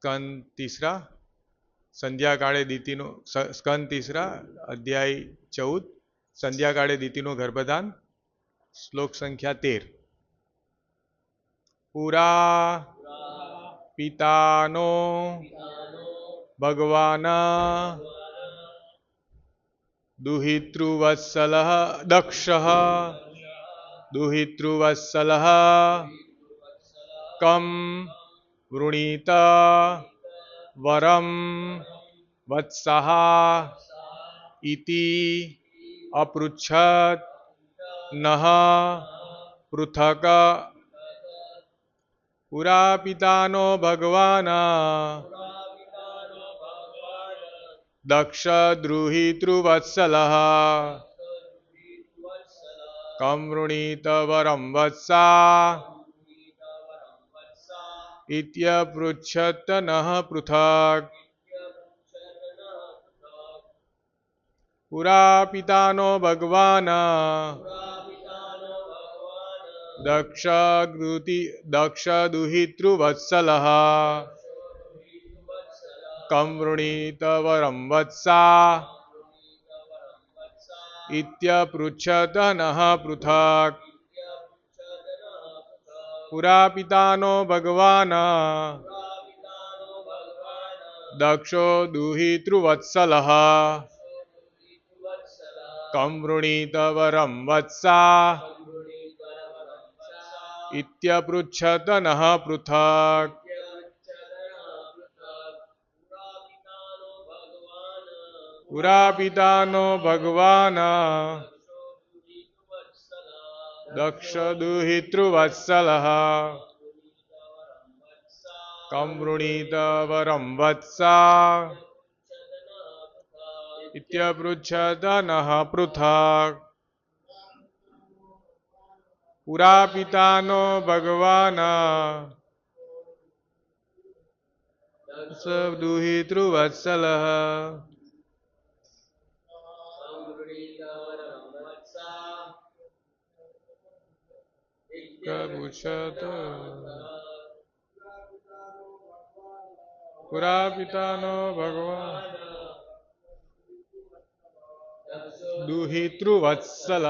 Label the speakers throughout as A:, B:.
A: સ્કંદ તીસરા, સંધ્યાકાળે દીતિનો સ્કંદ તીસરા, અધ્યાય ચૌદ, સંધ્યાકાળે દીતિનું ગર્ભદાન શ્લોક સંખ્યા તેર. પુરા પિતાનો ભગવાન દુહિતૃવત્સલ દક્ષ, દુહિતૃવત્સલ કમ વૃણીત વરમ વત્સઃ ઇતિ અપૃચ્છત નહ પૃથક પુરા પિતાનો ભગવાન દક્ષ દ્રુહિતૃવત્સલ કમૃણીત વરમ વત્સા ઇત્યપૃચ્છત पृथक्। પૃથક પુરા પિતાનો ભગવાન દક્ષ ગૃતિ દક્ષ દુહિતૃવત્સલ કમ વૃણીત વરમ વત્સા ઇત્યપૃચ્છત નઃ પૃથક પુરા પિતાનો ભગવાન. દક્ષો દુહિતૃવત્સલ કમ વૃણીત વરમ વત્સા. ઇત્યપૃચ્છત નઃ પૃથક. પુરા પિતાનો ભગવાન. દક્ષ દુહિતૃવત્સલ કમ વૃણીત વરમ વત્સા ઇત્યપૃચ્છત નઃ પૃથક પુરા પિતાનો ભગવાન દુહિતૃવત્સલ પૃચ્છત પુરા પિતાનો ભગવાન દુહિતૃવત્સલ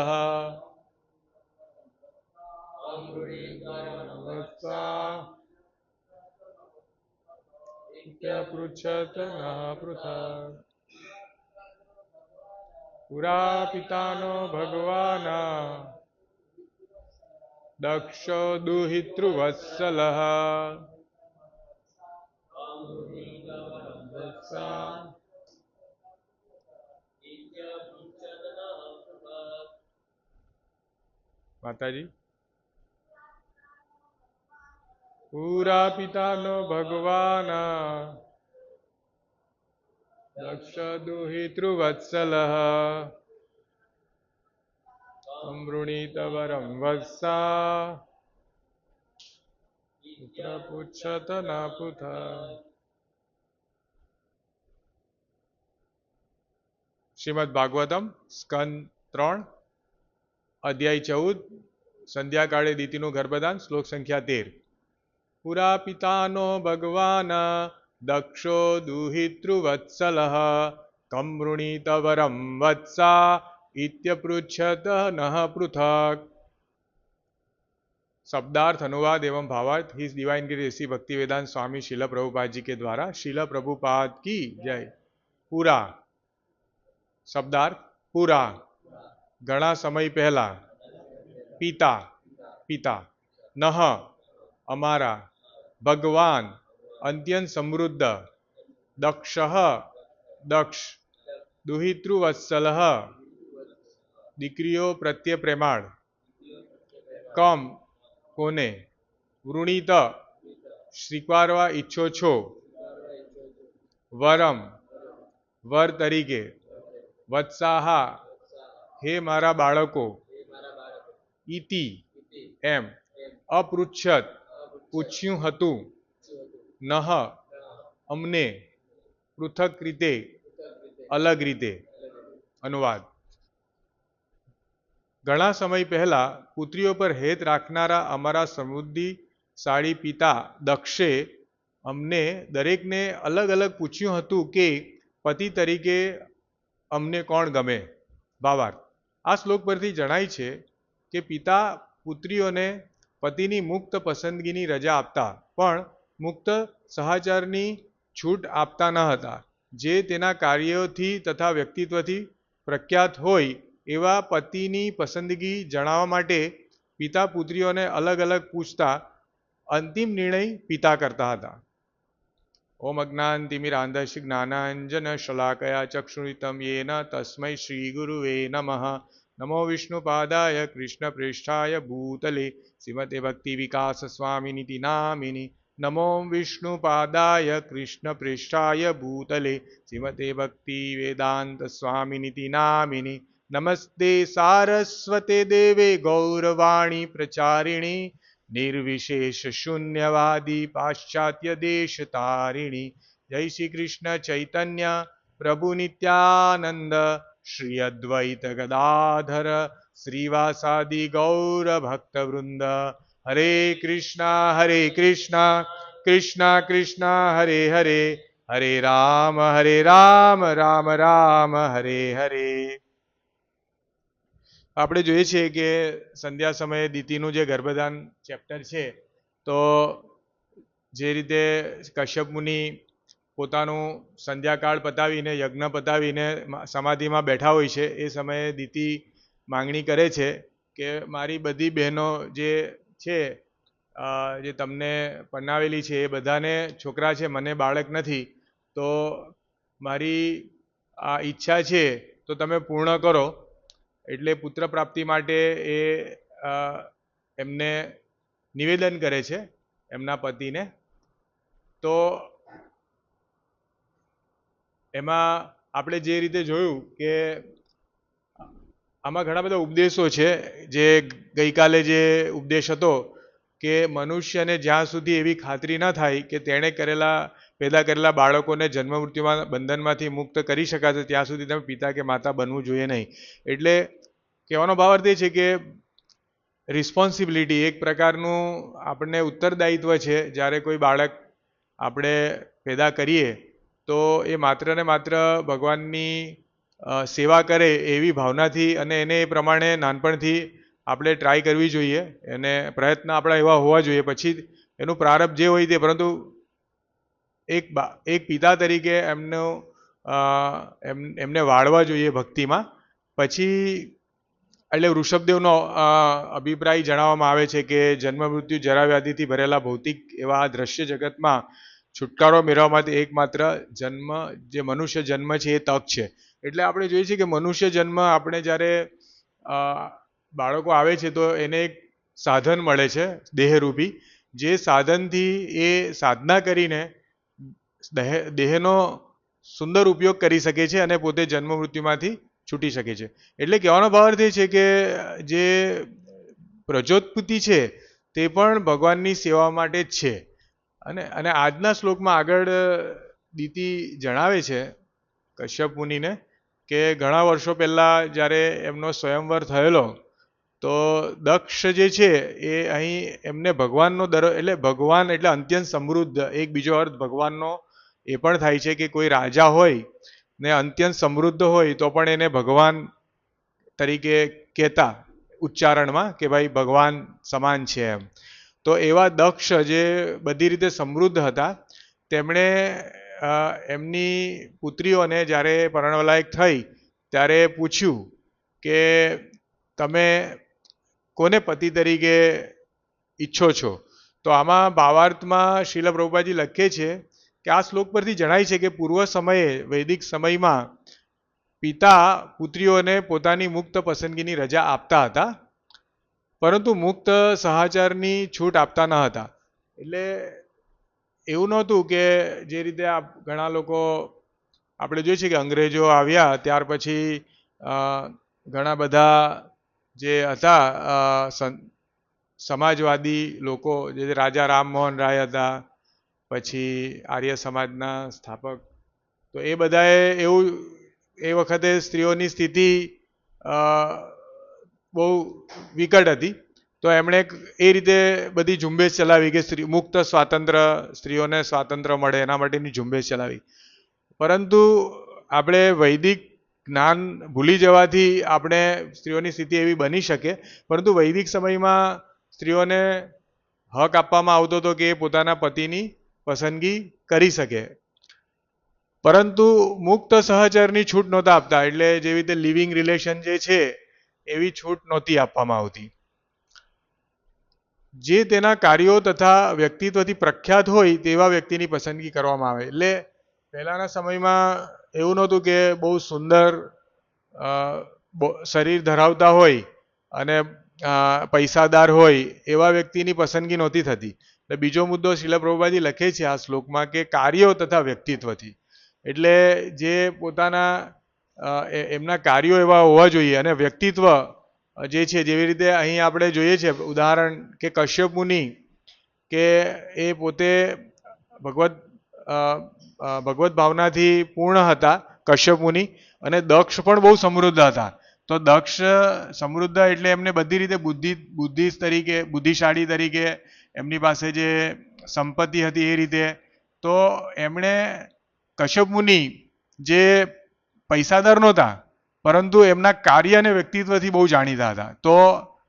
A: પૃચ્છત નઃ પૃથક પુરા પિતાનો ભગવાન દક્ષો દુહિતૃવત્સલ માતાજી પૂરા પિતાનો ભગવાન દક્ષ દુહિતૃવત્સલ અમૃણીત વરમ વત્સા પુત્ર ના પુથ શ્રીમદ ભાગવતમ સ્કંદ ત્રણ અધ્યાય ચૌદ સંધ્યાકાળે દીતીનું ગર્ભદાન શ્લોક સંખ્યા તેર પુરા પિતાનો ભગવાન દક્ષો દુહિતૃવત્સલ કમૃણીતવરમ વરમ વત્સા ઇત્યપૃચ્છત નઃ પૃથક शब्दार्थ अनुवाद एवं भावार्थ हिज डिवाइन गिरी ऋषि भक्ति वेदांत स्वामी शिला प्रभुपाद जी के द्वारा शिला प्रभुपाद की जय પૂરા શબ્દાર્થ પૂરા ઘણા સમય પહેલા પિતા પિતા નહ અમારા ભગવાન અત્યંત સમૃદ્ધ દક્ષ દક્ષ દુહિતૃવત્સલ દીકરીઓ પ્રત્યે પ્રેમાળ. કમ કોને? વૃણીત સ્વીકારવા ઈચ્છો છો? વરમ. વર તરીકે. વત્સાહા. હે મારા બાળકો. ઇતિ એમ. અપૃચ્છત. પૂછ્યું હતું. નહ. અમને. પૃથક રીતે. અલગ રીતે. અનુવાદ. ઘણા સમય પહેલાં પુત્રીઓ પર હેત રાખનારા અમારા સમૃદ્ધિશાળી પિતા દક્ષે અમને દરેકને અલગ અલગ પૂછ્યું હતું કે પતિ તરીકે અમને કોણ ગમે? ભાવાર્થ આ શ્લોક પરથી જણાય છે કે પિતા પુત્રીઓને પતિની મુક્ત પસંદગીની રજા આપતા, પણ મુક્ત સહાચારની છૂટ આપતા ન હતા. જે તેના કાર્યોથી તથા વ્યક્તિત્વથી પ્રખ્યાત હોય એવા પતિની પસંદગી જણાવવા માટે પિતા પુત્રીઓને અલગ અલગ પૂછતા અંતિમ નિર્ણય પિતા કરતા હતા. ઓમ અજ્ઞાનતિમિરાંધસ્ય જ્ઞાનાંજન શલાકયા ચક્ષુરિતમ યેન તસ્મૈ શ્રી ગુરુવે નમઃ. નમો વિષ્ણુપાદાય કૃષ્ણ પ્રેષ્ઠાય ભૂતલે શ્રીમતે ભક્તિ વિકાસ સ્વામિનિતિ નામિની. નમો વિષ્ણુપાદાય કૃષ્ણ પ્રેષ્ઠાય ભૂતલે શ્રીમતે ભક્તિ વેદાંત સ્વામિનિતિ નામિની. નમસ્તે સારસ્વતે દેવે ગૌરવાણી પ્રચારિણી, નિર્વિશેષ શૂન્યવાદી પાશ્ચાત્ય દેશ તારિણી. જય શ્રી કૃષ્ણ ચૈતન્ય, પ્રભુ નિત્યાનંદ, શ્રી અદ્વૈત ગદાધર, શ્રીવાસાદિ ગૌર ભક્ત વૃંદ હરે કૃષ્ણ હરે કૃષ્ણ કૃષ્ણ કૃષ્ણ, હરે હરે. હરે રામ હરે રામ રામ રામ, હરે હરે. આપણે જોઈએ છીએ કે સંધ્યા સમયે દીતીનું જે ગર્ભદાન ચેપ્ટર છે, તો જે રીતે કશ્યપ મુનિ પોતાનું સંધ્યાકાળ પતાવીને, યજ્ઞ પતાવીને સમાધિમાં બેઠા હોય છે, એ સમયે દીતિ માંગણી કરે છે કે મારી બધી બહેનો જે છે જે તમને પરણાવેલી છે, એ બધાને છોકરા છે, મને બાળક નથી, તો મારી આ ઈચ્છા છે, તો તમે પૂર્ણ કરો. એટલે પુત્ર પ્રાપ્તિ માટે એ એમને નિવેદન કરે છે એમના પતિને. તો એમાં આપણે જે રીતે જોયું કે આમાં ઘણા બધા ઉપદેશો છે, જે ગઈકાલે જે ઉપદેશ હતો કે મનુષ્યને જ્યાં સુધી એવી ખાતરી ન થાય કે તેણે કરેલા, પેદા કરેલા બાળકોને જન્મ મૃત્યુમાં બંધનમાંથી મુક્ત કરી શકાશે, ત્યાં સુધી તમે પિતા કે માતા બનવું જોઈએ નહીં. એટલે કહેવાનો ભાવ અર્થ એ છે કે રિસ્પોન્સિબિલિટી એક પ્રકારનું આપણને ઉત્તરદાયિત્વ છે. જ્યારે કોઈ બાળક આપણે પેદા કરીએ, તો એ માત્ર ને માત્ર ભગવાનની સેવા કરે એવી ભાવનાથી અને એને એ પ્રમાણે નાનપણથી આપણે ટ્રાય કરવી જોઈએ. એને પ્રયત્ન આપણા એવા હોવા જોઈએ. પછી એનું પ્રારંભ જે હોય તે, પરંતુ એક બા, એક પિતા તરીકે એમનો એમ, એમને વાળવા જોઈએ ભક્તિમાં. પછી એટલે વૃષભદેવનો અભિપ્રાય જણાવવામાં આવે છે કે જન્મ મૃત્યુ જરા વ્યાધિથી ભરેલા ભૌતિક એવા આ દ્રશ્ય જગતમાં છુટકારો મેળવવા માટે એકમાત્ર જન્મ, જે મનુષ્ય જન્મ છે એ તક છે. એટલે આપણે જોઈએ છીએ કે મનુષ્ય જન્મ આપણે જ્યારે બાળકો આવે છે તો એને એક સાધન મળે છે, દેહરૂપી. જે સાધનથી એ સાધના કરીને દેહ, દેહનો સુંદર ઉપયોગ કરી શકે છે અને પોતે જન્મ મૃત્યુમાંથી છૂટી શકે છે. એટલે કહેવાનો ભાવ અર્થ એ છે કે, જે પ્રજોત્પત્તિ છે, તે પણ ભગવાનની સેવા માટે જ છે. અને અને આજના શ્લોકમાં આગળ દીતિ જણાવે છે, કશ્યપ મુનિને, કે ઘણા વર્ષો પહેલાં જ્યારે એમનો સ્વયંવર થયેલો, તો દક્ષ જે છે, એ અહીં એમને ભગવાનનો દર, એટલે ભગવાન એટલે અત્યંત સમૃદ્ધ, એક બીજો અર્થ ભગવાનનો એ પણ થાય છે કે કોઈ રાજા હોય ને અત્યંત સમૃદ્ધ હોય તો પણ એને ભગવાન તરીકે કહેતા ઉચ્ચારણમાં કે ભાઈ ભગવાન સમાન છે એમ. તો એવા દક્ષ જે બધી રીતે સમૃદ્ધ હતા, તેમણે એમની પુત્રીઓને જ્યારે પરણવલાયક થઈ, ત્યારે પૂછ્યું કે તમે કોને પતિ તરીકે ઈચ્છો છો? તો આમાં ભાવાર્થમાં શીલ પ્રભુપાજી લખે છે કે આ શ્લોક પરથી જણાય છે કે પૂર્વ સમયે, વૈદિક સમયમાં પિતા પુત્રીઓને પોતાની મુક્ત પસંદગીની રજા આપતા હતા, પરંતુ મુક્ત સહાચારની છૂટ આપતા ન હતા. એટલે એવું નહોતું કે જે રીતે આ ઘણા લોકો, આપણે જોઈએ છીએ કે અંગ્રેજો આવ્યા, ત્યાર પછી ઘણા બધા જે હતા સમાજવાદી લોકો, જે રાજા રામમોહન રાય હતા પછી આર્ય સમાજના સ્થાપક. તો એ બધાએ એવું, એ વખતે સ્ત્રીઓની સ્થિતિ બહુ વિકટ હતી. તો એમણે એ રીતે બધી ઝુંબેશ ચલાવી કે સ્ત્રી, મુક્ત સ્વાતંત્ર્ય સ્ત્રીઓને સ્વાતંત્ર્ય મળે, એના માટેની ઝુંબેશ ચલાવી. પરંતુ આપણે વૈદિક જ્ઞાન ભૂલી જવાથી આપણે સ્ત્રીઓની સ્થિતિ એવી બની શકે. પરંતુ વૈદિક સમયમાં સ્ત્રીઓને હક આપવામાં આવતો હતો કે એ પોતાના પતિની પસંદગી કરી શકે. પરંતુ મુક્ત સહચરની છૂટ નહોતા આપતા, એટલે જેવી રીતે લિવિંગ રિલેશન જે છે, એવી છૂટ નહોતી આપવામાં આવતી. જે તેના કાર્યો તથા વ્યક્તિત્વથી પ્રખ્યાત હોય, તેવા વ્યક્તિની પસંદગી કરવામાં આવે. એટલે પહેલાંના સમયમાં એવું નહોતું કે બહુ સુંદર શરીર ધરાવતા હોય અને પૈસાદાર હોય, એવા વ્યક્તિની પસંદગી નહોતી થતી. એટલે બીજો મુદ્દો શિલા પ્રભુપાદી લખે છે આ શ્લોકમાં કે કાર્યો તથા વ્યક્તિત્વથી. એટલે જે પોતાના એમના કાર્યો એવા હોવા જોઈએ અને વ્યક્તિત્વ જે છે જેવી રીતે અહીં આપણે જોઈએ છે, ઉદાહરણ કે કશ્યપ મુનિ કે એ પોતે ભગવત ભગવત ભાવનાથી પૂર્ણ હતા, કશ્યપ મુનિ, અને દક્ષ પણ બહુ સમૃદ્ધ હતા. તો દક્ષ સમૃદ્ધ એટલે એમને બધી રીતે બુદ્ધિ બુદ્ધિ તરીકે, બુદ્ધિશાળી તરીકે એમની પાસે જે સંપત્તિ હતી એ રીતે, તો એમણે કશ્યપ મુનિ જે પૈસાદાર નહોતા, પરંતુ એમના કાર્ય અને વ્યક્તિત્વથી બહુ જાણીતા હતા. તો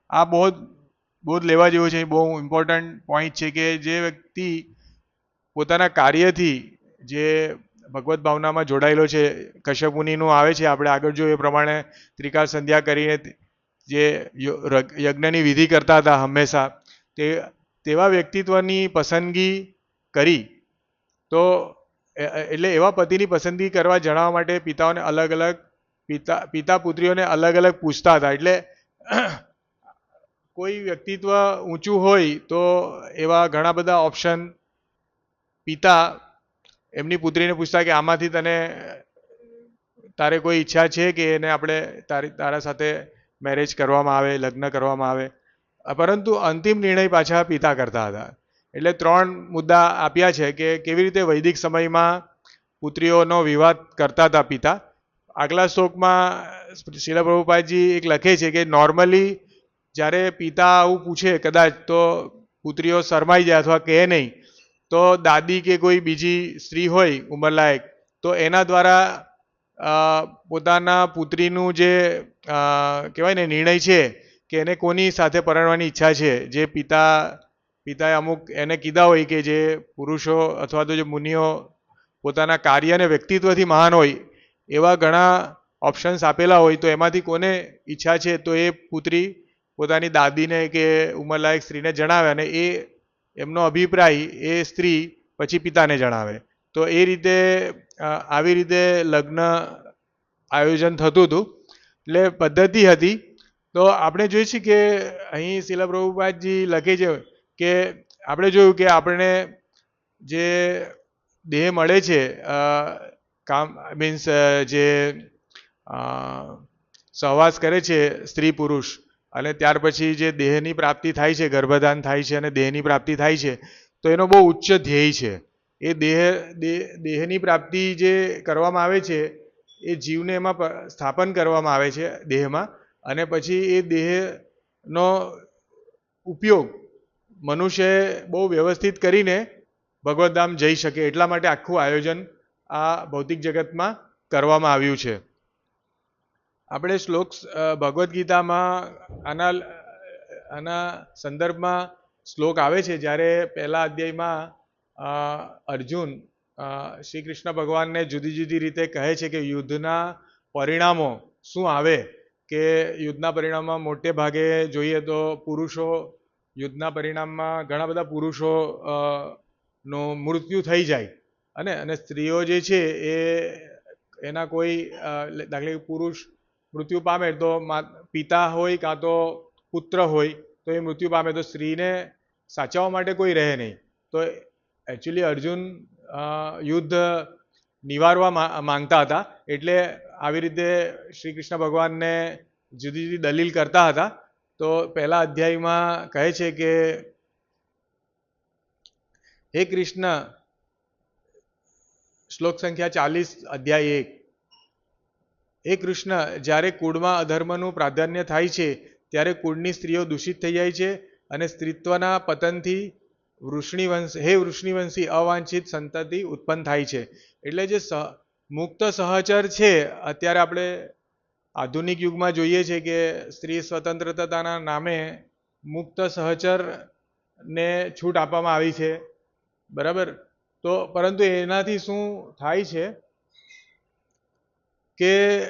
A: આ બહુ જ લેવા જેવું છે, બહુ ઇમ્પોર્ટન્ટ પોઈન્ટ છે કે જે વ્યક્તિ પોતાના કાર્યથી જે ભગવત ભાવનામાં જોડાયેલો છે, કશ્યપ મુનિનું આવે છે, આપણે આગળ જોઈએ પ્રમાણે ત્રિકાળ સંધ્યા કરીને જે યજ્ઞની વિધિ કરતા હતા હંમેશા, તે તેવા વ્યક્તિત્વની પસંદગી કરી, તો એટલે એવા પતિની પસંદગી કરવા જણાવવા માટે પિતાઓને અલગ અલગ, પિતા પિતા પુત્રીઓને અલગ અલગ પૂછતા હતા. એટલે કોઈ વ્યક્તિત્વ ઊંચું હોય તો એવા ઘણા બધા ઓપ્શન પિતા એમની પુત્રીને પૂછતા કે આમાંથી તને તારે કોઈ ઈચ્છા છે કે એને આપણે તારી, તારા સાથે મેરેજ કરવામાં આવે, લગ્ન કરવામાં આવે? પરંતુ અંતિમ નિર્ણય પાછા પિતા કરતા હતા. એટલે ત્રણ મુદ્દા આપ્યા છે કે કેવી રીતે વૈદિક સમયમાં પુત્રીઓનો વિવાદ કરતા હતા પિતા. આગલા શ્લોકમાં શીલા પ્રભુપાદજી એક લખે છે કે નોર્મલી જ્યારે પિતા આવું પૂછે કદાચ તો પુત્રીઓ શરમાઈ જાય અથવા કહે નહીં, તો દાદી કે કોઈ બીજી સ્ત્રી હોય ઉંમરલાયક, તો એના દ્વારા પોતાના પુત્રીનું જે કહેવાય ને નિર્ણય છે કે એને કોની સાથે પરણવાની ઈચ્છા છે? જે પિતા, પિતાએ અમુક એને કીધા હોય કે જે પુરુષો અથવા તો જે મુનિઓ પોતાના કાર્ય અને વ્યક્તિત્વથી મહાન હોય, એવા ઘણા ઓપ્શન્સ આપેલા હોય, તો એમાંથી કોને ઈચ્છા છે? તો એ પુત્રી પોતાની દાદીને કે ઉંમરલાયક સ્ત્રીને જણાવે અને એ, એમનો અભિપ્રાય એ સ્ત્રી પછી પિતાને જણાવે. તો એ રીતે આવી રીતે લગ્ન આયોજન થતું હતું. એટલે પદ્ધતિ હતી તો આપણે જોઈએ છીએ કે અહીં શિલા પ્રભુપાદજી લખે છે કે આપણે જોયું કે આપણે જે દેહ મળે છે કામ મીન્સ જે સહવાસ કરે છે સ્ત્રી પુરુષ, અને ત્યાર પછી જે દેહની પ્રાપ્તિ થાય છે, ગર્ભધાન થાય છે અને દેહની પ્રાપ્તિ થાય છે, તો એનો બહુ ઉચ્ચ ધ્યેય છે. એ દેહ દેહની પ્રાપ્તિ જે કરવામાં આવે છે, એ જીવને એમાં સ્થાપન કરવામાં આવે છે દેહમાં. અને પછી એ દેહનો ઉપયોગ મનુષ્યએ બહુ વ્યવસ્થિત કરીને ભગવદ્ધામ જઈ શકે એટલા માટે આખું આયોજન આ ભૌતિક જગતમાં કરવામાં આવ્યું છે. આપણે શ્લોક ભગવદ્ ગીતામાં આના આના સંદર્ભમાં શ્લોક આવે છે જ્યારે પહેલા અધ્યાયમાં અર્જુન શ્રી કૃષ્ણ ભગવાનને જુદી જુદી રીતે કહે છે કે યુદ્ધના પરિણામો શું આવે? કે યુદ્ધના પરિણામમાં મોટે ભાગે જોઈએ તો પુરુષો યુદ્ધના પરિણામમાં ઘણા બધા પુરુષો નો મૃત્યુ થઈ જાય. અને અને સ્ત્રીઓ જે છે એ એના કોઈ દાખલા પુરુષ મૃત્યુ પામે તો પિતા હોય કાં તો પુત્ર હોય, તો એ મૃત્યુ પામે તો સ્ત્રીને સાચવવા માટે કોઈ રહે નહીં. તો એકચ્યુઅલી અર્જુન યુદ્ધ નિવારવા માંગતા હતા. એટલે આવી રીતે શ્રી કૃષ્ણ ભગવાનને જુદી જુદી દલીલ કરતા હતા. તો પહેલા અધ્યાયમાં કહે છે કે, હે કૃષ્ણ, શ્લોક સંખ્યા ચાલીસ, અધ્યાય એક. હે કૃષ્ણ, જ્યારે કુળમાં અધર્મનું પ્રાધાન્ય થાય છે, ત્યારે કુળની સ્ત્રીઓ દૂષિત થઈ જાય છે અને સ્ત્રીત્વના પતનથી વૃષ્ણિવંશ, હે વૃષ્ણિવંશી અવાંછિત સંતતિ ઉત્પન્ન થાય છે. એટલે જે મુક્ત સહચર છે. અત્યારે આપણે આધુનિક યુગમાં જોઈએ છે કે સ્ત્રી સ્વતંત્રતાના નામે મુક્ત સહચરને છૂટ આપવામાં આવી છે. બરાબર? તો પરંતુ એનાથી શું થાય છે કે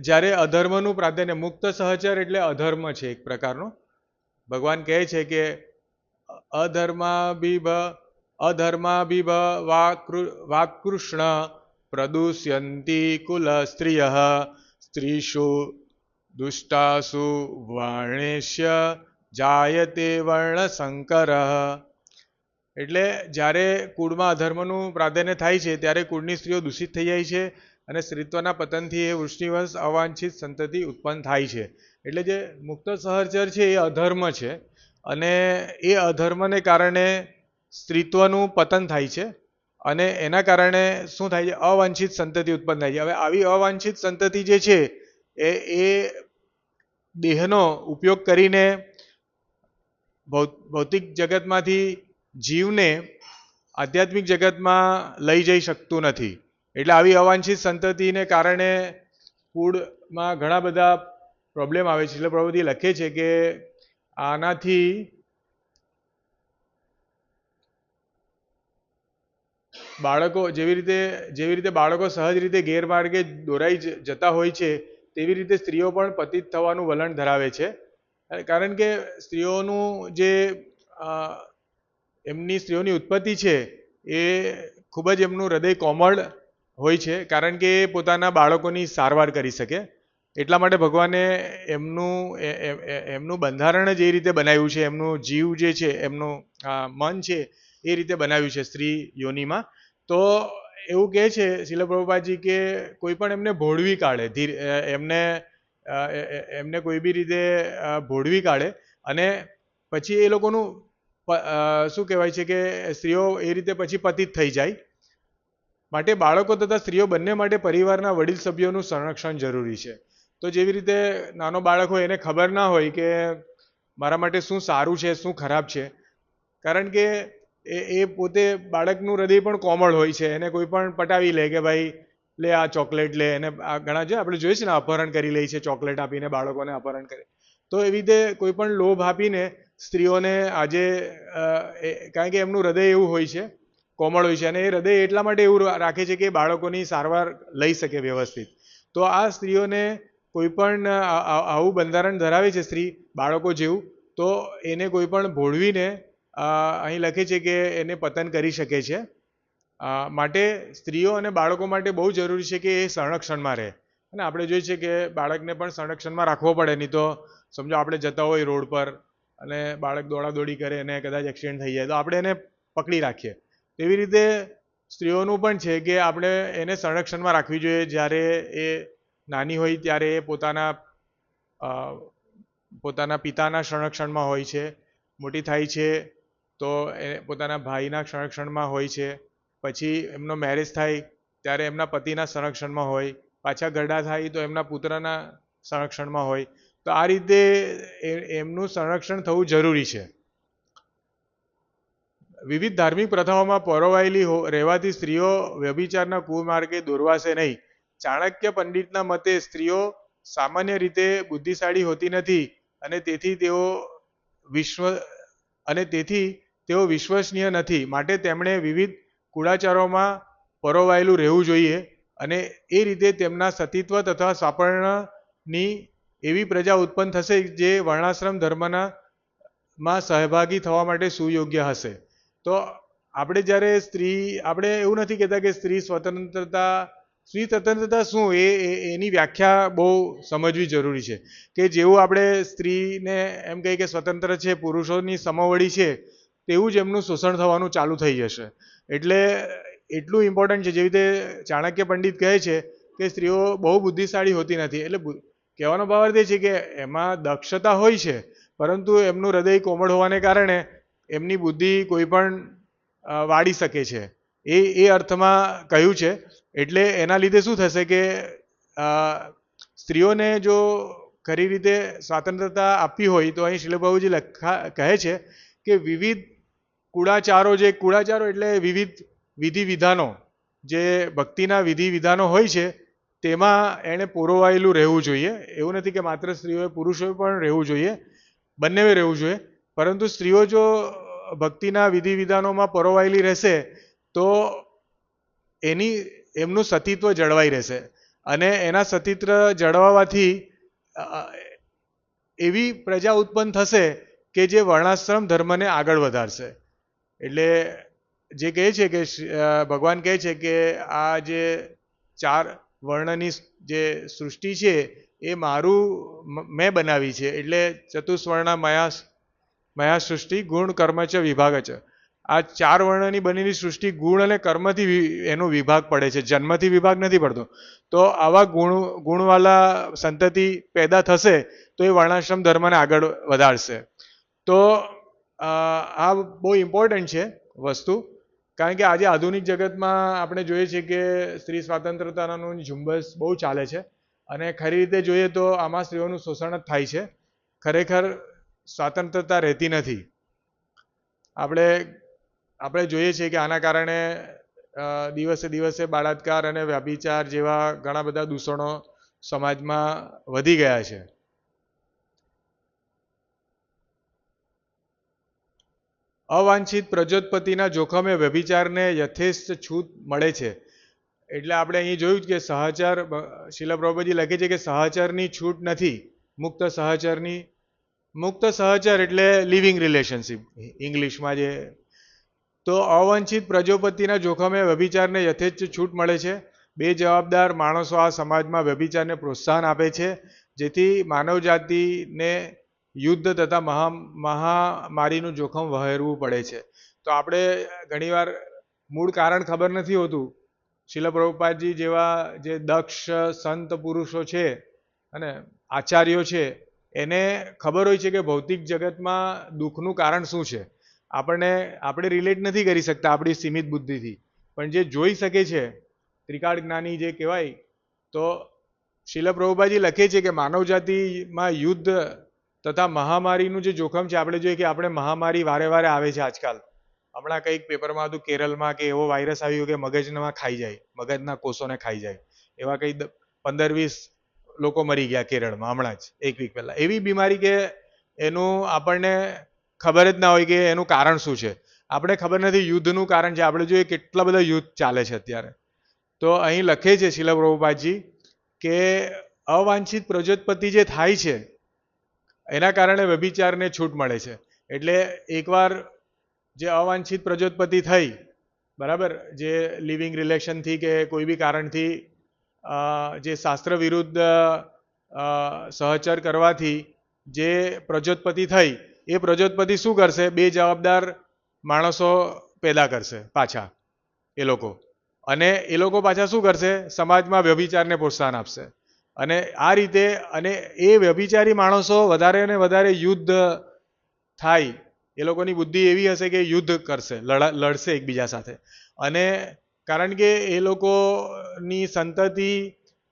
A: જ્યારે અધર્મનું પ્રાધાન્ય, મુક્ત સહચર એટલે અધર્મ છે એક પ્રકારનો. ભગવાન કહે છે કે અધર્માભિભ અધર્માભિભ વાકૃષ્ણ પ્રદુષ્યંતી કુલ સ્ત્રિય સ્ત્રીષુ દુષ્ટાસુ વર્ણેશ્ય જાયતે વર્ણશંકર એટલે જ્યારે કુળમાં અધર્મનું પ્રાધાન્ય થાય છે, ત્યારે કુળની સ્ત્રીઓ દૂષિત થઈ જાય છે અને સ્ત્રીત્વના પતનથી એ વૃષ્ણિવંશ અવાંછિત સંતતિ ઉત્પન્ન થાય છે. એટલે જે મુક્ત સહચર છે, એ અધર્મ છે અને એ અધર્મને કારણે સ્ત્રીત્વનું પતન થાય છે. અને એના કારણે શું થાય છે? અવાંછિત સંતતિ ઉત્પન્ન થાય છે. હવે આવી અવાંછિત સંતતિ જે છે, એ એ દેહનો ઉપયોગ કરીને ભૌતિક જગતમાંથી જીવને આધ્યાત્મિક જગતમાં લઈ જઈ શકતું નથી. એટલે આવી અવાંછિત સંતતિને કારણે કુળમાં ઘણા બધા પ્રોબ્લેમ આવે છે. એટલે પ્રભુજી લખે છે કે આનાથી બાળકો જેવી રીતે જેવી રીતે બાળકો સહજ રીતે ગેરમાર્ગે દોરાઈ જતા હોય છે, તેવી રીતે સ્ત્રીઓ પણ પતિત થવાનું વલણ ધરાવે છે. કારણ કે સ્ત્રીઓનું જે એમની સ્ત્રીઓની ઉત્પત્તિ છે, એ ખૂબ જ એમનું હૃદય કોમળ હોય છે, કારણ કે એ પોતાના બાળકોની સારવાર કરી શકે. એટલા માટે ભગવાને એમનું એમનું બંધારણ જ એ રીતે બનાવ્યું છે, એમનું જીવ જે છે, એમનું મન છે, એ રીતે બનાવ્યું છે સ્ત્રી યોનિમાં તો એવું કહે છે શિલ પ્રભુપાદજી કે કોઈ પણ એમને ભોળવી કાઢે, ધીર એમને એમને કોઈ બી રીતે ભોળવી કાઢે અને પછી એ લોકોનું શું કહેવાય છે કે સ્ત્રીઓ એ રીતે પછી પતિત થઈ જાય. માટે બાળકો તથા સ્ત્રીઓ બંને માટે પરિવારના વડીલ સભ્યોનું સંરક્ષણ જરૂરી છે. તો જેવી રીતે નાનો બાળક હોય એને ખબર ના હોય કે મારા માટે શું સારું છે, શું ખરાબ છે. કારણ કે એ એ પોતે બાળકનું હૃદય પણ કોમળ હોય છે. એને કોઈ પણ પટાવી લે કે ભાઈ, લે આ ચોકલેટ લે. એને આ ઘણા છે આપણે જોઈએ છે ને, અપહરણ કરી લે છે, ચોકલેટ આપીને બાળકોને અપહરણ કરે. તો એવી રીતે કોઈ પણ લોભ આપીને સ્ત્રીઓને આજે કારણ કે એમનું હૃદય એવું હોય છે, કોમળ હોય છે, અને એ હૃદય એટલા માટે એવું રાખે છે કે બાળકોની સારવાર લઈ શકે વ્યવસ્થિત. તો આ સ્ત્રીઓને કોઈ પણ આવું બંધારણ ધરાવે છે સ્ત્રી બાળકો જેવું, તો એને કોઈ પણ ભોળવીને અહીં લખે છે કે એને પતન કરી શકે છે. માટે સ્ત્રીઓ અને બાળકો માટે બહુ જરૂરી છે કે એ સંરક્ષણમાં રહે. અને આપણે જોઈએ છીએ કે બાળકને પણ સંરક્ષણમાં રાખવો પડે, નહીં તો સમજો આપણે જતા હોય રોડ પર અને બાળક દોડાદોડી કરે અને કદાચ એક્સિડન્ટ થઈ જાય, તો આપણે એને પકડી રાખીએ. તેવી રીતે સ્ત્રીઓનું પણ છે કે આપણે એને સંરક્ષણમાં રાખવી જોઈએ. જ્યારે એ નાની હોય, ત્યારે એ પોતાના પોતાના પિતાના સંરક્ષણમાં હોય છે, મોટી થાય છે તો એ પોતાના ભાઈના સંરક્ષણમાં હોય છે. પછી એમનો મેરેજ થાય, ત્યારે એમના પતિના સંરક્ષણમાં હોય. પાછા ગરડા થાય, તો એમના પુત્રના સંરક્ષણમાં હોય. તો આ રીતે એમનું સંરક્ષણ થવું જરૂરી છે. વિવિધ ધાર્મિક પ્રથાઓમાં પરોવાયેલી રહેવાથી સ્ત્રીઓ વ્યભિચારના કુમાર્ગે દોરવાશે નહીં. ચાણક્ય પંડિતના મતે સ્ત્રીઓ સામાન્ય રીતે બુદ્ધિશાળી હોતી નથી અને તેથી તેઓ વિશ્વ, અને તેથી તેઓ વિશ્વસનીય નથી. માટે તેમણે વિવિધ કુળાચારોમાં પરોવાયેલું રહેવું જોઈએ અને એ રીતે તેમના સતીત્વ તથા સાપર્ણની એવી પ્રજા ઉત્પન્ન થશે જે વર્ણાશ્રમ ધર્મના માં સહભાગી થવા માટે સુયોગ્ય હશે. તો આપણે જ્યારે સ્ત્રી, આપણે એવું નથી કહેતા કે સ્ત્રી સ્વતંત્રતા સ્ત્રી સ્વતંત્રતા શું? એ- એની વ્યાખ્યા બહુ સમજવી જરૂરી છે. કે જેવું આપણે સ્ત્રીને એમ કહીએ કે સ્વતંત્ર છે, પુરુષોની સમવડી છે તેવું જ એમનું શોષણ થવાનું ચાલુ થઈ જશે. એટલે એટલું ઇમ્પોર્ટન્ટ છે, જેવી રીતે ચાણક્ય પંડિત કહે છે કે સ્ત્રીઓ બહુ બુદ્ધિશાળી હોતી નથી. એટલે કહેવાનો ભાવ અર્થ એ છે કે એમાં દક્ષતા હોય છે, પરંતુ એમનું હૃદય કોમળ હોવાને કારણે એમની બુદ્ધિ કોઈ પણ વાળી શકે છે. એ એ અર્થમાં કહ્યું છે. એટલે એના લીધે શું થશે કે સ્ત્રીઓને જો ખરી રીતે સ્વાતંત્રતા આપવી હોય તો અહીં શિલભાઉજી લખા, કહે છે કે વિવિધ કુળાચારો જે, કુળાચારો એટલે વિવિધ વિધિ વિધાનો જે ભક્તિના વિધિ વિધાનો હોય છે, તેમાં એણે પોરોવાયેલું રહેવું જોઈએ. એવું નથી કે માત્ર સ્ત્રીઓએ, પુરુષોએ પણ રહેવું જોઈએ. બંનેએ રહેવું જોઈએ. પરંતુ સ્ત્રીઓ જો ભક્તિના વિધિ વિધાનોમાં પરોવાયેલી રહેશે, તો એની, એમનું સતીત્વ જળવાઈ રહેશે. અને એના સતીત્વ જળવાવાથી એવી પ્રજા ઉત્પન્ન થશે કે જે વર્ણાશ્રમ ધર્મને આગળ વધારશે. એટલે જે કહે છે કે ભગવાન કહે છે કે આ જે ચાર વર્ણની જે સૃષ્ટિ છે, એ મારું મેં બનાવી છે. એટલે ચતુસ્વર્ણ મયા મયા સૃષ્ટિ, ગુણ, કર્મ છે વિભાગ છે આ ચાર વર્ણની બનેલી સૃષ્ટિ, ગુણ અને કર્મથી એનો વિભાગ પડે છે. જન્મથી વિભાગ નથી પડતો. તો આવા ગુણ ગુણવાળા સંતતિ પેદા થશે, તો એ વર્ણાશ્રમ ધર્મને આગળ વધારશે. તો આ બહુ ઇમ્પોર્ટન્ટ છે વસ્તુ. કારણ કે આજે આધુનિક જગતમાં આપણે જોઈએ છીએ કે સ્ત્રી સ્વાતંત્રતાનું ઝુંબેશ બહુ ચાલે છે. અને ખરી રીતે જોઈએ તો આમાં સ્ત્રીઓનું શોષણ જ થાય છે. ખરેખર સ્વાતંત્રતા રહેતી નથી. આપણે આપણે જોઈએ છીએ કે આના કારણે દિવસે દિવસે બળાત્કાર અને વ્યભિચાર જેવા ઘણા બધા દૂષણો સમાજમાં વધી ગયા છે. અવાંછિત પ્રજોત્પત્તિના જોખમે વ્યભિચારને યથેષ્ટ છૂટ મળે છે. એટલે આપણે અહીં જોયું કે સહચર શિલા પ્રભુજી લખે છે કે સહચરની છૂટ નથી, મુક્ત સહચરની, મુક્ત સહચર એટલે લિવિંગ રિલેશનશિપ, ઇંગ્લિશમાં જે. તો અવંછિત પ્રજોપતિના જોખમે વ્યભિચારને યથેચ્છ છૂટ મળે છે. બે જવાબદાર માણસો આ સમાજમાં વ્યભિચારને પ્રોત્સાહન આપે છે, જેથી માનવ જાતિને યુદ્ધ તથા મહા, મહામારીનું જોખમ વહેરવું પડે છે. તો આપણે ઘણીવાર મૂળ કારણ ખબર નથી હોતું. શિલ જેવા જે દક્ષ સંત પુરુષો છે અને આચાર્યો છે, એને ખબર હોય છે કે ભૌતિક જગતમાં દુઃખનું કારણ શું છે. આપણને, આપણે રિલેટ નથી કરી શકતા આપણી સીમિત બુદ્ધિથી. પણ જે જોઈ શકે છે, ત્રિકાળ જ્ઞાની જે કહેવાય, તો શિલ પ્રભુપાજી લખે છે કે માનવ જાતિમાં યુદ્ધ તથા મહામારીનું જે જોખમ છે, આપણે જોઈએ કે આપણે મહામારી વારે વારે આવે છે આજકાલ. હમણાં કંઈક પેપરમાં હતું કેરળમાં કે એવો વાયરસ આવ્યો કે મગજમાં ખાઈ જાય, મગજના કોષોને ખાઈ જાય. એવા કંઈ પંદર વીસ લોકો મરી ગયા કેરળમાં હમણાં જ, એક વીક પહેલાં. એવી બીમારી કે એનું આપણને ખબર જ ના હોય કે એનું કારણ શું છે. આપણે ખબર નથી યુદ્ધનું કારણ છે. આપણે જોઈએ કેટલા બધા યુદ્ધ ચાલે છે અત્યારે. તો અહીં લખે છે શિલા પ્રભુપાદજી કે અવાંછિત પ્રજોત્પત્તિ જે થાય છે એના કારણે વ્યભિચારને છૂટ મળે છે. એટલે એકવાર જે અવાંછિત પ્રજોત્પત્તિ થઈ, બરાબર, જે લિવિંગ રિલેશનથી કે કોઈ બી કારણથી જે શાસ્ત્ર વિરુદ્ધ સહચર કરવાથી જે પ્રજોત્પત્તિ થઈ, એ પ્રજોત્પત્તિ શું કરશે? બે જવાબદાર માણસો પેદા કરશે પાછા, એ લોકો. અને એ લોકો પાછા શું કરશે? સમાજમાં વ્યભિચારને પ્રોત્સાહન આપશે. અને આ રીતે અને એ વ્યભિચારી માણસો વધારે ને વધારે યુદ્ધ થાય, એ લોકોની બુદ્ધિ એવી હશે કે યુદ્ધ કરશે, લડા, લડશે એકબીજા સાથે. અને કારણ કે એ લોકોની સંતતિ,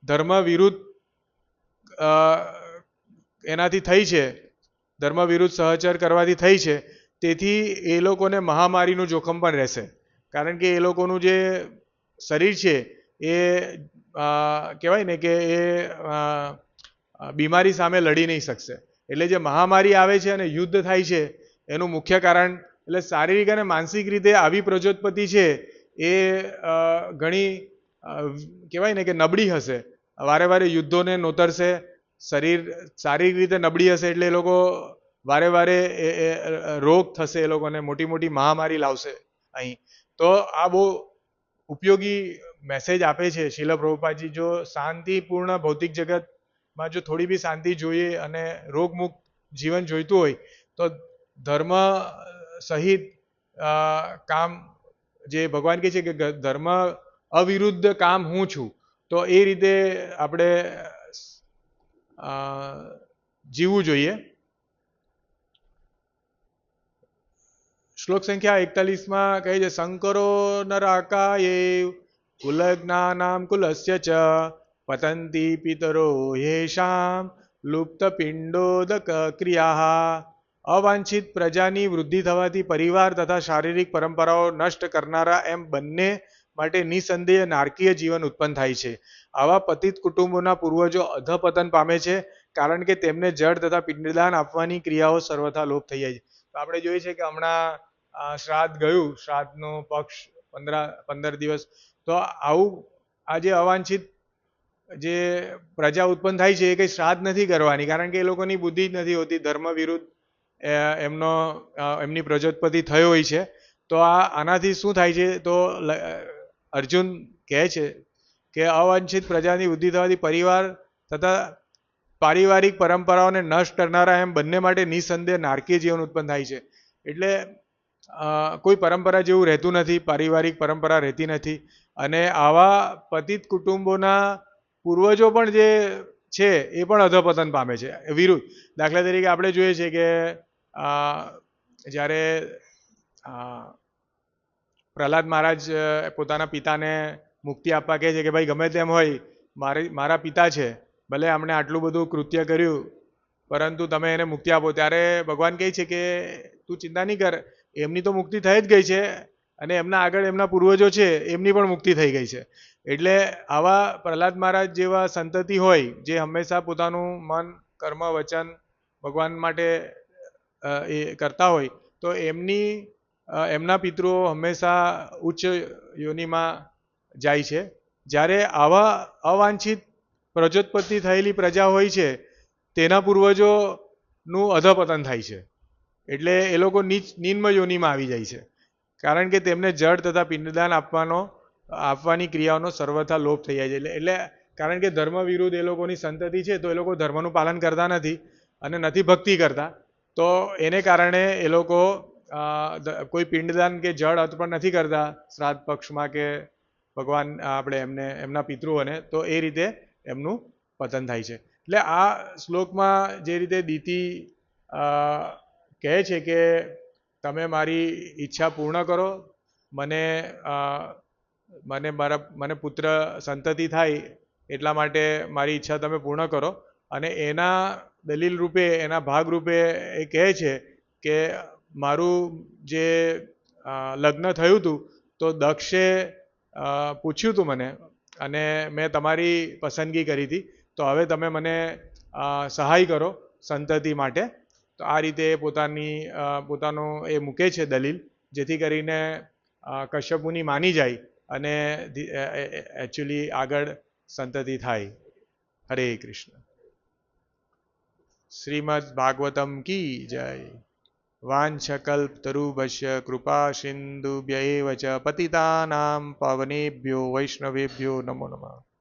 A: ધર્મ વિરુદ્ધ એનાથી થઈ છે, ધર્મ વિરુદ્ધ સહચર કરવાથી થઈ છે, તેથી એ લોકોને મહામારીનું જોખમ પણ રહેશે. કારણ કે એ લોકોનું જે શરીર છે, એ કહેવાય ને કે એ બીમારી સામે લડી નહીં શકશે. એટલે જે મહામારી આવે છે અને યુદ્ધ થાય છે, એનું મુખ્ય કારણ એટલે શારીરિક અને માનસિક રીતે આવી પ્રજોત્પત્તિ છે, એ ઘણી કહેવાય ને કે નબળી હશે. વારે વારે યુદ્ધોને નોતરશે, શરીર, શારીરિક રીતે નબળી હશે એટલે એ લોકો વારે વારે એ રોગ થશે એ લોકોને, મોટી મોટી મહામારી લાવશે અહીં. તો આ બહુ ઉપયોગી મેસેજ આપે છે, શીલ પ્રભુપાદજી, જો શાંતિપૂર્ણ ભૌતિક જગતમાં જો થોડી બી શાંતિ જોઈએ અને રોગમુક્ત જીવન જોઈતું હોય, તો ધર્મ સહિત કામ જે ભગવાન કહે છે કે ધર્મ અવિરુદ્ધ કામ હું છું, તો એ રીતે આપણે જીવવું જોઈએ. શ્લોક સંખ્યા એકતાલીસમાં કહે છે, શંકરો નરાકાયે કુલજ્ઞાનામ કુલસ્ય ચ પતંતી પિતરો યેષામ લુપ્ત પિંડોદક ક્રિયા અવાંછિત પ્રજાની વૃદ્ધિ થવાથી પરિવાર તથા શારીરિક પરંપરાઓ નષ્ટ કરનારા એમ બંને માટે નિસંદેહ નારકીય જીવન ઉત્પન્ન થાય છે આવા પતિત કુટુંબોના પૂર્વજો અધપતન પામે છે કારણ કે તેમને જળ તથા પિંડદાન આપવાની ક્રિયાઓ સર્વથા લોપ થઈ જાય છે તો આપણે જોઈએ છે કે હમણાં શ્રાદ્ધ ગયું શ્રાદ્ધનો પક્ષ પંદર પંદર દિવસ તો આવું, આ જે અવાંછિત જે પ્રજા ઉત્પન્ન થાય છે, એ કંઈ શ્રાદ્ધ નથી કરવાની, કારણ કે એ લોકોની બુદ્ધિ જ નથી હોતી, ધર્મ વિરુદ્ધ એમનો એમની પ્રજોત્પત્તિ થઈ હોય છે. તો આ આનાથી શું થાય છે? તો અર્જુન કહે છે કે અવાંછિત પ્રજાની વૃદ્ધિ થવાથી પરિવાર તથા પારિવારિક પરંપરાઓને નષ્ટ કરનારા એમ બંને માટે નિસંદેહ નારકીય જીવન ઉત્પન્ન થાય છે. એટલે કોઈ પરંપરા જેવું રહેતું નથી, પારિવારિક પરંપરા રહેતી નથી. અને આવા પતિત કુટુંબોના પૂર્વજો પણ જે છે, એ પણ અધપતન પામે છે. વિરુદ્ધ. દાખલા તરીકે આપણે જોઈએ છે કે જ્યારે પ્રહલાદ મહારાજ પોતાના પિતાને મુક્તિ આપવા કહે છે કે, ભાઈ, ગમે તેમ હોય, મારી, મારા પિતા છે, ભલે એમણે આટલું બધું કૃત્ય કર્યું, પરંતુ તમે એને મુક્તિ આપો. ત્યારે ભગવાન કહે છે કે, તું ચિંતા નહીં કર, એમની તો મુક્તિ થઈ જ ગઈ છે અને એમના આગળ એમના પૂર્વજો છે, એમની પણ મુક્તિ થઈ ગઈ છે. એટલે આવા પ્રહલાદ મહારાજ જેવા સંતતિ હોય, જે હંમેશા પોતાનું મન, કર્મ, વચન ભગવાન માટે એ કરતા હોય, તો એમની એમના પિતૃઓ હંમેશા ઉચ્ચ યોનિમાં જાય છે. જ્યારે આવા અવાંછિત પ્રજોત્પત્તિ થયેલી પ્રજા હોય છે, તેના પૂર્વજોનું અધપતન થાય છે. એટલે એ લોકો નીચ નિમ્ન યોનિમાં આવી જાય છે. કારણ કે તેમને જળ તથા પિંડદાન આપવાનો, આપવાની ક્રિયાઓનો સર્વથા લોપ થઈ જાય છે. એટલે કારણ કે ધર્મ વિરુદ્ધ એ લોકોની સંતતિ છે, તો એ લોકો ધર્મનું પાલન કરતા નથી અને નથી ભક્તિ કરતા. તો એને કારણે એ લોકો કોઈ પિંડદાન કે જળ અર્પણ નથી કરતા શ્રાદ્ધ પક્ષમાં કે ભગવાન, આપણે એમને, એમના પિતૃઓને, તો એ રીતે એમનું પતન થાય છે. એટલે આ શ્લોકમાં જે રીતે દીતિ કહે છે કે તમે મારી ઈચ્છા પૂર્ણ કરો. મને મને મારા, મને પુત્ર સંતતિ થાય એટલા માટે મારી ઈચ્છા તમે પૂર્ણ કરો. અને એના દલીલ રૂપે, એના ભાગ રૂપે એ કહે છે કે મારું જે લગ્ન થયું હતું તો દક્ષે પૂછ્યું હતું મને અને મેં તમારી પસંદગી કરી હતી. તો હવે તમે મને સહાય કરો સંતતિ માટે. તો આ રીતે પોતાની પોતાનો એ મૂકે છે દલીલ, જેથી કરીને કશ્યપુની માની જાય અને એકચ્યુઅલી આગળ સંતતિ થાય. હરે કૃષ્ણ. શ્રીમદ ભાગવતમ કી જય. વાંછકલ્પતરુભ્ય કૃપા સિંધુભ્ય એવ ચ પતિતાનાં પાવનેભ્યો વૈષ્ણવેભ્યો નમો નમઃ.